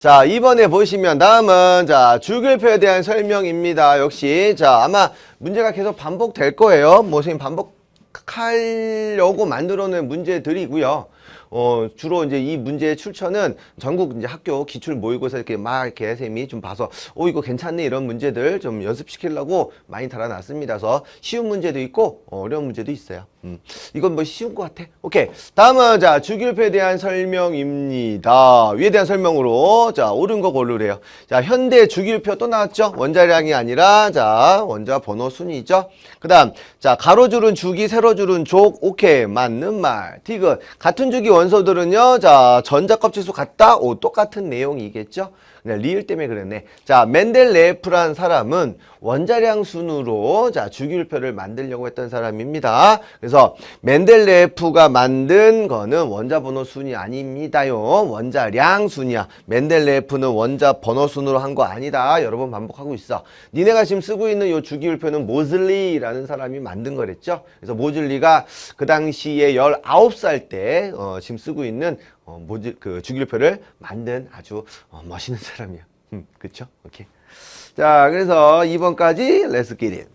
자, 이번에 보시면 다음은 자, 주글표에 대한 설명입니다. 역시 자, 아마 문제가 계속 반복될 거예요. 뭐 선생님 반복하려고 만들어 놓은 문제들이고요. 어, 주로 이제 이 문제의 출처는 전국 이제 학교 기출 모의고사 이렇게 막 이렇게 선생님이 좀 봐서 오 이거 괜찮네 이런 문제들 좀 연습시키려고 많이 달아놨습니다. 그래서 쉬운 문제도 있고 어, 어려운 문제도 있어요. 음, 이건 뭐 쉬운 것 같아. 오케이. 다음은 자 주기율표에 대한 설명입니다. 위에 대한 설명으로 자 옳은 거 고르래요. 자 현대 주기율표 또 나왔죠. 원자량이 아니라 자 원자 번호 순이죠. 그다음 자 가로줄은 주기, 세로줄은 족. 오케이 맞는 말. 디귿 같은 주기 원소들은요. 자 전자 껍질수 같다. 오 똑같은 내용이겠죠. 그냥 리을 때문에 그랬네. 자, 멘델레프란 사람은 원자량 순으로 자, 주기율표를 만들려고 했던 사람입니다. 그래서 멘델레프가 만든 거는 원자 번호 순이 아닙니다요. 원자량 순이야. 멘델레프는 원자 번호 순으로 한 거 아니다. 여러 번 반복하고 있어. 니네가 지금 쓰고 있는 요 주기율표는 모즐리라는 사람이 만든 거랬죠. 그래서 모즐리가 그 당시에 19살 때 어, 지금 쓰고 있는 어, 모질 그 주기율표를 만든 아주 어, 멋있는 사람이야. 음, 그쵸? 오케이. 자, 그래서 2번까지 let's get it.